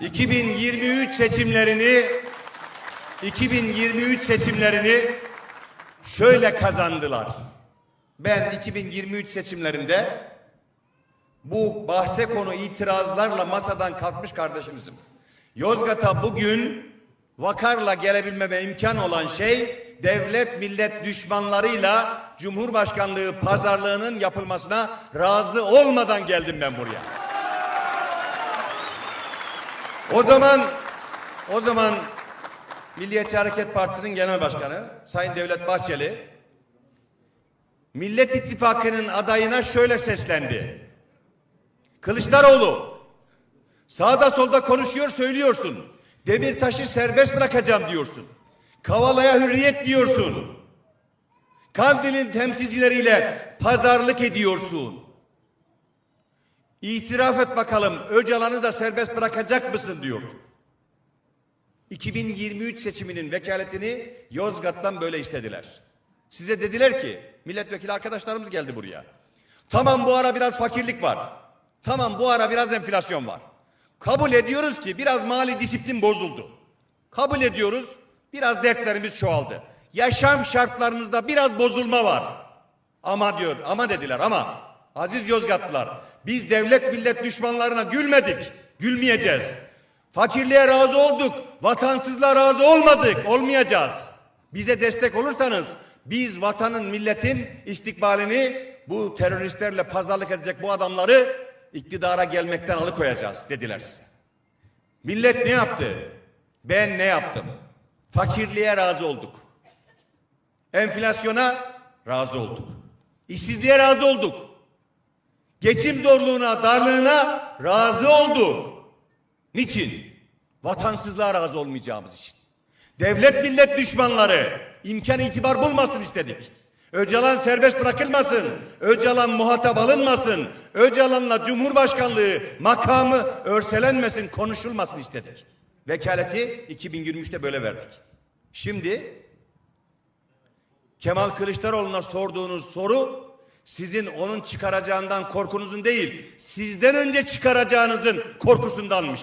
2023 seçimlerini 2023 seçimlerini şöyle kazandılar. Ben 2023 seçimlerinde bu bahse konu itirazlarla masadan kalkmış kardeşinizim. Yozgat'a bugün vakarla gelebilmeme imkan olan şey devlet millet düşmanlarıyla Cumhurbaşkanlığı pazarlığının yapılmasına razı olmadan geldim ben buraya. O zaman o zaman Milliyetçi Hareket Partisi'nin genel başkanı Sayın Devlet Bahçeli Millet İttifakı'nın adayına şöyle seslendi. Kılıçdaroğlu sağda solda konuşuyor söylüyorsun. Demirtaş'ı serbest bırakacağım diyorsun. Kavala'ya hürriyet diyorsun. Kandil'in temsilcileriyle pazarlık ediyorsun. İtiraf et bakalım Öcalan'ı da serbest bırakacak mısın diyor. 2023 seçiminin vekaletini Yozgat'tan böyle istediler. Size dediler ki milletvekili arkadaşlarımız geldi buraya. Tamam bu ara biraz fakirlik var. Tamam bu ara biraz enflasyon var. Kabul ediyoruz ki biraz mali disiplin bozuldu. Kabul ediyoruz biraz dertlerimiz çoğaldı. Yaşam şartlarınızda biraz bozulma var. Ama diyor ama dediler ama aziz Yozgatlılar biz devlet millet düşmanlarına gülmedik. Gülmeyeceğiz. Fakirliğe razı olduk. Vatansızlığa razı olmadık. Olmayacağız. Bize destek olursanız biz vatanın milletin istikbalini bu teröristlerle pazarlık edecek bu adamları iktidara gelmekten alıkoyacağız dediler. Millet ne yaptı? Ben ne yaptım? Fakirliğe razı olduk. Enflasyona razı olduk. İşsizliğe razı olduk. Geçim zorluğuna, darlığına razı olduk. Niçin? Vatansızlığa razı olmayacağımız için. Devlet millet düşmanları imkan itibar bulmasın istedik. Öcalan serbest bırakılmasın. Öcalan muhatap alınmasın. Öcalan'la Cumhurbaşkanlığı makamı örselenmesin, konuşulmasın istedik. Vekaleti 2023'te böyle verdik. Şimdi Kemal Kılıçdaroğlu'na sorduğunuz soru sizin onun çıkaracağından korkunuzun değil, sizden önce çıkaracağınızın korkusundanmış.